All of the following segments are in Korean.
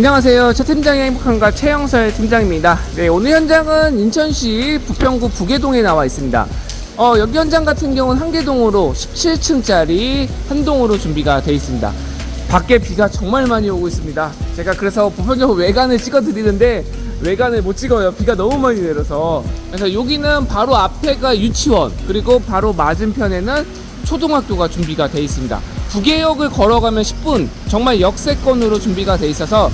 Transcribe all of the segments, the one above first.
안녕하세요. 차 팀장의 행복한가 최영설 팀장입니다. 네, 오늘 현장은 인천시 부평구 부계동에 나와 있습니다. 어, 여기 현장 같은 경우는 한 개동으로 17층짜리 한 동으로 준비가 되어 있습니다. 밖에 비가 정말 많이 오고 있습니다. 제가 그래서 부평역 외관을 찍어 드리는데 외관을 못 찍어요. 비가 너무 많이 내려서. 그래서 여기는 바로 앞에가 유치원, 그리고 바로 맞은편에는 초등학교가 준비가 되어 있습니다. 부계역을 걸어가면 10분, 정말 역세권으로 준비가 되어 있어서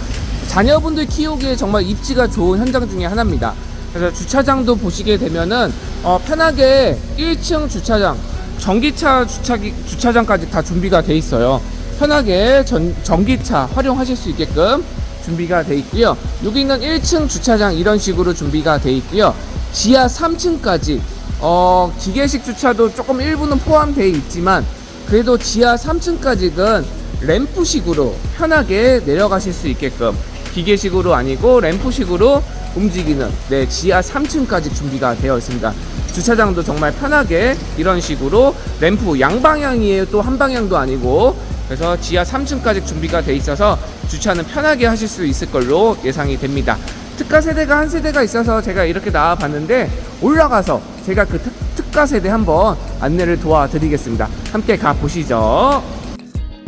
자녀분들 키우기에 정말 입지가 좋은 현장 중에 하나입니다. 그래서 주차장도 보시게 되면은 어, 편하게 1층 주차장, 전기차 주차기, 주차장까지 다 준비가 돼 있어요. 편하게 전, 전기차 활용하실 수 있게끔 준비가 돼 있고요. 여기는 1층 주차장 이런 식으로 준비가 돼 있고요. 지하 3층까지 어, 기계식 주차도 조금 일부는 포함되어 있지만 그래도 지하 3층까지는 램프식으로 편하게 내려가실 수 있게끔 기계식으로 아니고 램프식으로 움직이는 네 지하 3층까지 준비가 되어 있습니다. 주차장도 정말 편하게 이런 식으로 램프 양방향이에요. 또 한 방향도 아니고 그래서 지하 3층까지 준비가 돼 있어서 주차는 편하게 하실 수 있을 걸로 예상이 됩니다. 특가 세대가 한 세대가 있어서 제가 이렇게 나와 봤는데 올라가서 제가 그 특, 특가 세대 한번 안내를 도와드리겠습니다. 함께 가 보시죠.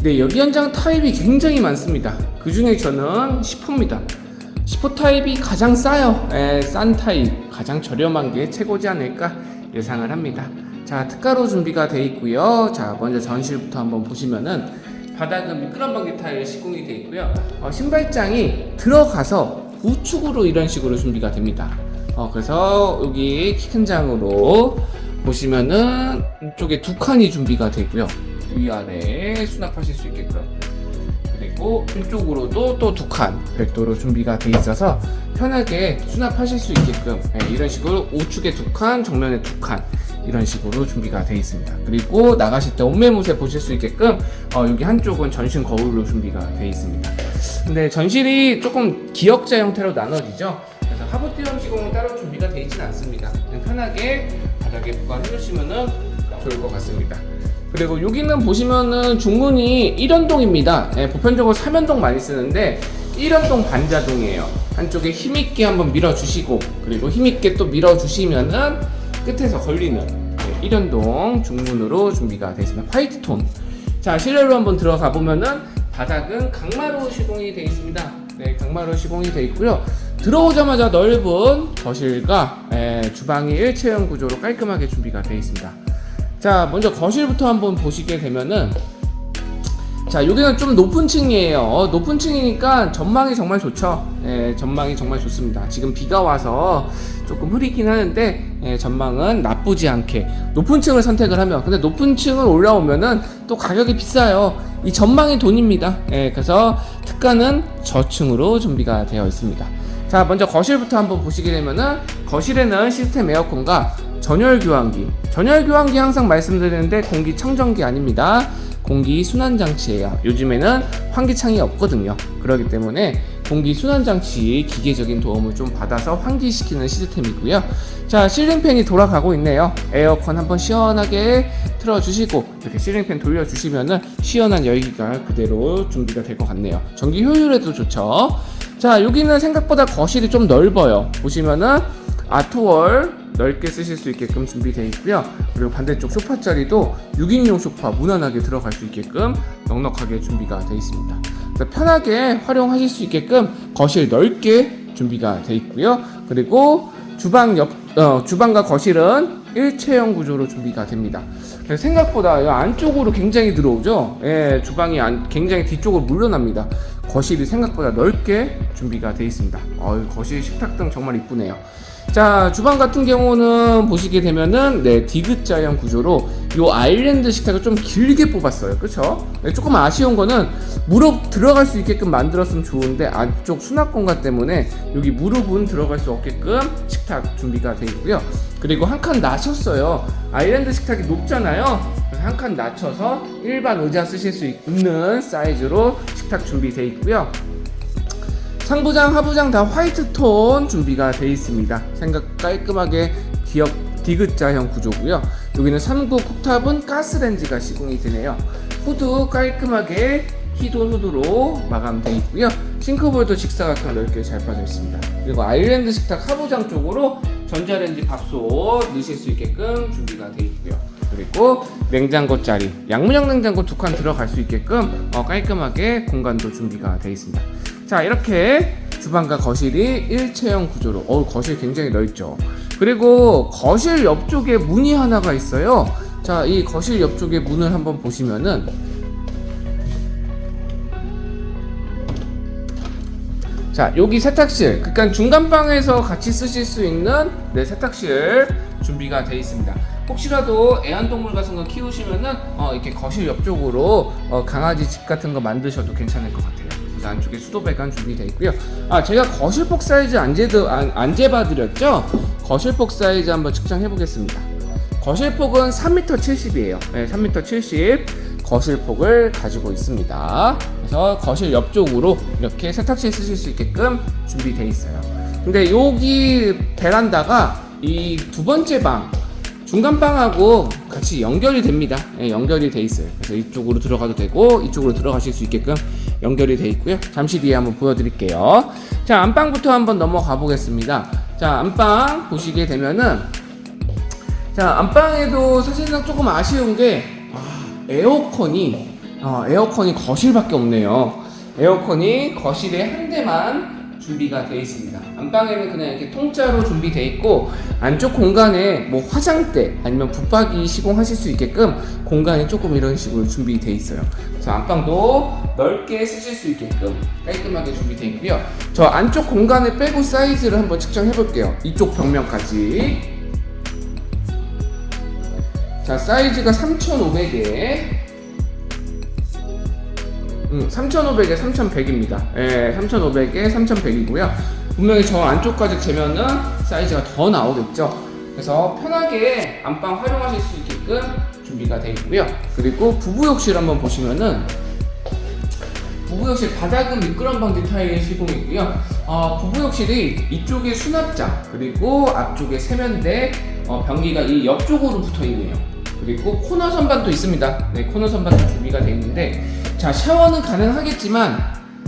네, 여기 현장 타입이 굉장히 많습니다. 그 중에 저는 10호입니다. 10호 타입이 가장 싸요. 에, 싼 타입, 가장 저렴한 게 최고지 않을까 예상을 합니다. 자, 특가로 준비가 되어 있고요. 자, 먼저 전실부터 한번 보시면은 바닥은 미끄럼 방지 타일 시공이 되어 있고요. 어, 신발장이 들어가서 우측으로 이런 식으로 준비가 됩니다. 어, 그래서 여기 키 큰 장으로 보시면은 이쪽에 두 칸이 준비가 되고요. 위아래 수납하실 수 있게끔. 그리고 이쪽으로도 또 두 칸 별도로 준비가 돼 있어서 편하게 수납하실 수 있게끔 네, 이런 식으로 우측에 두 칸, 정면에 두 칸 이런 식으로 준비가 돼 있습니다. 그리고 나가실 때 옷매무새 보실 수 있게끔 어, 여기 한쪽은 전신 거울로 준비가 돼 있습니다. 근데 전실이 조금 기역자 형태로 나눠지죠. 그래서 하부 띄엄 시공은 따로 준비가 되어 있지는 않습니다. 그냥 편하게 바닥에 보관해 주시면은 좋을 것 같습니다. 그리고 여기는 보시면은 중문이 1연동입니다. 예, 보편적으로 3연동 많이 쓰는데 1연동 반자동이에요. 한쪽에 힘있게 한번 밀어주시고 그리고 힘있게 또 밀어주시면은 끝에서 걸리는 예, 1연동 중문으로 준비가 되어 있습니다. 화이트 톤. 자 실내로 한번 들어가 보면은 바닥은 강마루 시공이 되어 있습니다. 네, 강마루 시공이 되어 있고요. 들어오자마자 넓은 거실과 예, 주방이 일체형 구조로 깔끔하게 준비가 되어 있습니다. 자, 먼저 거실부터 한번 보시게 되면은 자, 여기는 좀 높은 층이에요. 어, 높은 층이니까 전망이 정말 좋죠. 예, 전망이 정말 좋습니다. 지금 비가 와서 조금 흐리긴 하는데 예, 전망은 나쁘지 않게 높은 층을 선택을 하면 근데 높은 층을 올라오면은 또 가격이 비싸요. 이 전망이 돈입니다. 예, 그래서 특가는 저층으로 준비가 되어 있습니다. 자, 먼저 거실부터 한번 보시게 되면은 거실에는 시스템 에어컨과 전열 교환기. 전열 교환기 항상 말씀드리는데 공기 청정기 아닙니다. 공기 순환 장치예요. 요즘에는 환기창이 없거든요. 그렇기 때문에 공기 순환 장치 기계적인 도움을 좀 받아서 환기시키는 시스템이고요. 자, 실링팬이 돌아가고 있네요. 에어컨 한번 시원하게 틀어주시고 이렇게 실링팬 돌려주시면은 시원한 열기가 그대로 준비가 될 것 같네요. 전기 효율에도 좋죠. 자, 여기는 생각보다 거실이 좀 넓어요. 보시면은 아트월 넓게 쓰실 수 있게끔 준비되어 있고요. 그리고 반대쪽 소파 자리도 6인용 소파 무난하게 들어갈 수 있게끔 넉넉하게 준비가 되어 있습니다. 편하게 활용하실 수 있게끔 거실 넓게 준비가 되어 있고요. 그리고 주방 옆 어, 주방과 거실은 일체형 구조로 준비가 됩니다. 생각보다 이 안쪽으로 굉장히 들어오죠. 예, 주방이 안, 굉장히 뒤쪽으로 물러납니다. 거실이 생각보다 넓게 준비가 되어 있습니다. 어, 거실 식탁 등 정말 이쁘네요. 자 주방 같은 경우는 보시게 되면은 네 디귿자형 구조로 요 아일랜드 식탁을 좀 길게 뽑았어요. 그쵸? 네, 조금 아쉬운 거는 무릎 들어갈 수 있게끔 만들었으면 좋은데 안쪽 수납 공간 때문에 여기 무릎은 들어갈 수 없게끔 식탁 준비가 되어 있고요. 그리고 한 칸 낮췄어요. 아일랜드 식탁이 높잖아요. 한 칸 낮춰서 일반 의자 쓰실 수 있는 사이즈로 식탁 준비되어 있고요 상부장, 하부장 다 화이트 톤 준비가 되어 있습니다. 생각 깔끔하게 기역 디귿자형 구조고요. 여기는 3구 쿡탑은 가스렌지가 시공이 되네요. 후드 깔끔하게 히돈 후드로 마감되어 있고요. 싱크볼도 직사각형 넓게 잘 빠져 있습니다. 그리고 아일랜드 식탁 하부장 쪽으로 전자레인지 밥솥 넣으실 수 있게끔 준비가 되어 있고요. 그리고 냉장고 자리, 양문형 냉장고 두 칸 들어갈 수 있게끔 어, 깔끔하게 공간도 준비가 되어 있습니다. 자 이렇게 주방과 거실이 일체형 구조로 어 거실 굉장히 넓죠. 그리고 거실 옆쪽에 문이 하나가 있어요. 자 이 거실 옆쪽에 문을 한번 보시면은 자 여기 세탁실 그러니까 중간방에서 같이 쓰실 수 있는 네, 세탁실 준비가 되어 있습니다 혹시라도 애완동물 같은 거 키우시면은 어, 이렇게 거실 옆쪽으로 어, 강아지 집 같은 거 만드셔도 괜찮을 것 같아요 그래서 안쪽에 수도 배관 준비되어 있고요 아 제가 거실폭 사이즈 안, 재도, 안, 안 재봐드렸죠 거실폭 사이즈 한번 측정해 보겠습니다 거실폭은 3m 70이에요 네, 3m 70 거실폭을 가지고 있습니다. 그래서 거실 옆쪽으로 이렇게 세탁실 쓰실 수 있게끔 준비되어 있어요. 근데 여기 베란다가 이 두 번째 방 중간 방하고 같이 연결이 됩니다. 예, 연결이 돼 있어요. 그래서 이쪽으로 들어가도 되고 이쪽으로 들어가실 수 있게끔 연결이 돼 있고요. 잠시 뒤에 한번 보여드릴게요. 자 안방부터 한번 넘어가 보겠습니다. 자 안방 보시게 되면은 자 안방에도 사실상 조금 아쉬운 게 아, 에어컨이 어, 에어컨이 거실밖에 없네요. 에어컨이 거실에 한 대만 준비가 되어 있습니다. 안방에는 그냥 이렇게 통짜로 준비되어 있고 안쪽 공간에 뭐 화장대 아니면 붙박이 시공하실 수 있게끔 공간이 조금 이런 식으로 준비되어 있어요. 자 안방도 넓게 쓰실 수 있게끔 깔끔하게 준비되어 있고요. 저 안쪽 공간을 빼고 사이즈를 한번 측정해 볼게요. 이쪽 벽면까지 자 사이즈가 3,500에 음, 3,500에 3,100입니다. 예, 3,500에 3,100이고요. 분명히 저 안쪽까지 재면은 사이즈가 더 나오겠죠. 그래서 편하게 안방 활용하실 수 있게끔 준비가 되어 있고요. 그리고 부부욕실 한번 보시면은 부부욕실 바닥은 미끄럼 방지 타일 시공이고요. 어, 부부욕실이 이쪽에 수납장 그리고 앞쪽에 세면대 어, 변기가 이 옆쪽으로 붙어 있네요. 그리고 코너 선반도 있습니다. 네, 코너 선반도 준비가 되어 있는데 자 샤워는 가능하겠지만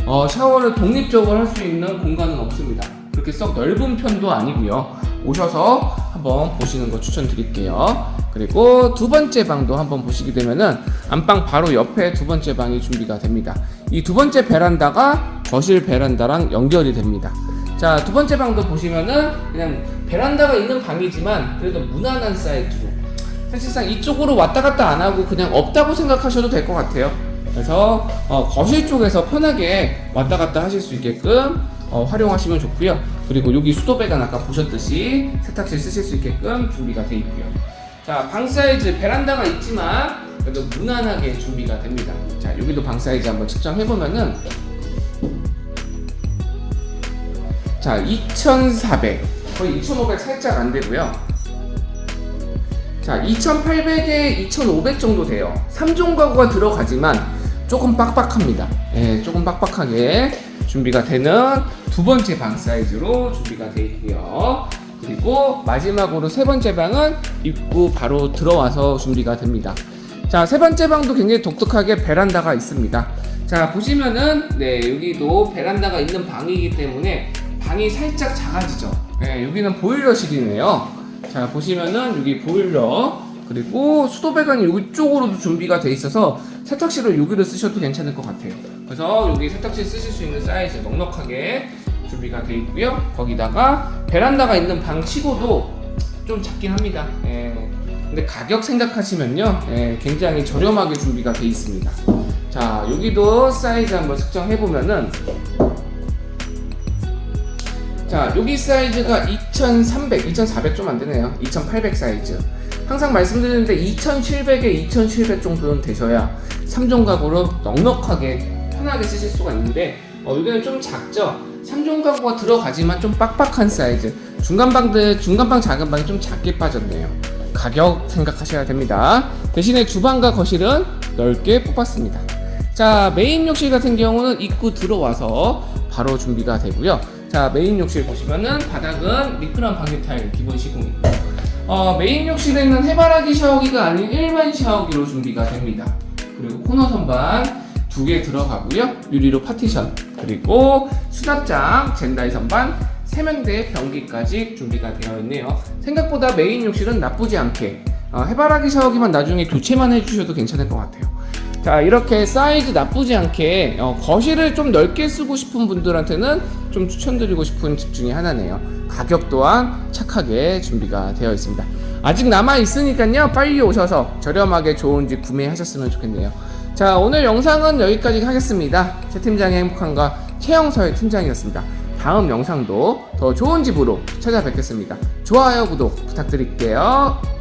어, 샤워를 독립적으로 할 수 있는 공간은 없습니다. 그렇게 썩 넓은 편도 아니고요. 오셔서 한번 보시는 거 추천드릴게요. 그리고 두 번째 방도 한번 보시게 되면은 안방 바로 옆에 두 번째 방이 준비가 됩니다. 이 두 번째 베란다가 거실 베란다랑 연결이 됩니다. 자, 두 번째 방도 보시면은 그냥 베란다가 있는 방이지만 그래도 무난한 사이즈로 사실상 이쪽으로 왔다 갔다 안 하고 그냥 없다고 생각하셔도 될 것 같아요. 그래서 어, 거실 쪽에서 편하게 왔다 갔다 하실 수 있게끔 어, 활용하시면 좋고요. 그리고 여기 수도 배관 아까 보셨듯이 세탁실 쓰실 수 있게끔 준비가 되어 있고요. 자, 방 사이즈 베란다가 있지만 그래도 무난하게 준비가 됩니다. 자, 여기도 방 사이즈 한번 측정해 보면은 자, 2,400 거의 2,500 살짝 안 되고요. 자, 2,800에 2,500 정도 돼요. 3종 가구가 들어가지만 조금 빡빡합니다. 예, 조금 빡빡하게 준비가 되는 두 번째 방 사이즈로 준비가 되어 있고요. 그리고 마지막으로 세 번째 방은 입구 바로 들어와서 준비가 됩니다. 자, 세 번째 방도 굉장히 독특하게 베란다가 있습니다. 자, 보시면은 네, 여기도 베란다가 있는 방이기 때문에 방이 살짝 작아지죠. 네, 여기는 보일러실이네요. 자, 보시면은 여기 보일러 그리고 수도 배관이 이쪽으로도 준비가 돼 있어서 세탁실을 여기를 쓰셔도 괜찮을 것 같아요. 그래서 여기 세탁실 쓰실 수 있는 사이즈 넉넉하게 준비가 돼 있고요. 거기다가 베란다가 있는 방 치고도 좀 작긴 합니다. 예. 근데 가격 생각하시면요, 예, 굉장히 저렴하게 준비가 돼 있습니다. 자, 여기도 사이즈 한번 측정해 보면은 자, 여기 사이즈가 2300, 2400 좀 안 되네요. 2800 사이즈. 항상 말씀드리는데 2700에 2700 정도는 되셔야 3종 가구로 넉넉하게 편하게 쓰실 수가 있는데 어, 여기는 좀 작죠. 3종 가구가 들어가지만 좀 빡빡한 사이즈. 중간방들 중간방 작은 방이 좀 작게 빠졌네요. 가격 생각하셔야 됩니다. 대신에 주방과 거실은 넓게 뽑았습니다. 자, 메인 욕실 같은 경우는 입구 들어와서 바로 준비가 되고요. 자, 메인 욕실 보시면은 바닥은 미끄럼 방지 타일 기본 시공이고요. 어, 메인 욕실에는 해바라기 샤워기가 아닌 일반 샤워기로 준비가 됩니다. 그리고 코너 선반 두 개 들어가고요. 유리로 파티션 그리고 수납장, 젠다이 선반, 세면대, 변기까지 준비가 되어 있네요. 생각보다 메인 욕실은 나쁘지 않게 어, 해바라기 샤워기만 나중에 교체만 해주셔도 괜찮을 것 같아요. 자 이렇게 사이즈 나쁘지 않게 어, 거실을 좀 넓게 쓰고 싶은 분들한테는 좀 추천드리고 싶은 집 중에 하나네요. 가격 또한 착하게 준비가 되어 있습니다. 아직 남아 있으니까요 빨리 오셔서 저렴하게 좋은 집 구매하셨으면 좋겠네요. 자 오늘 영상은 여기까지 하겠습니다. 최 팀장의 행복한가 최영서의 팀장이었습니다. 다음 영상도 더 좋은 집으로 찾아뵙겠습니다. 좋아요 구독 부탁드릴게요.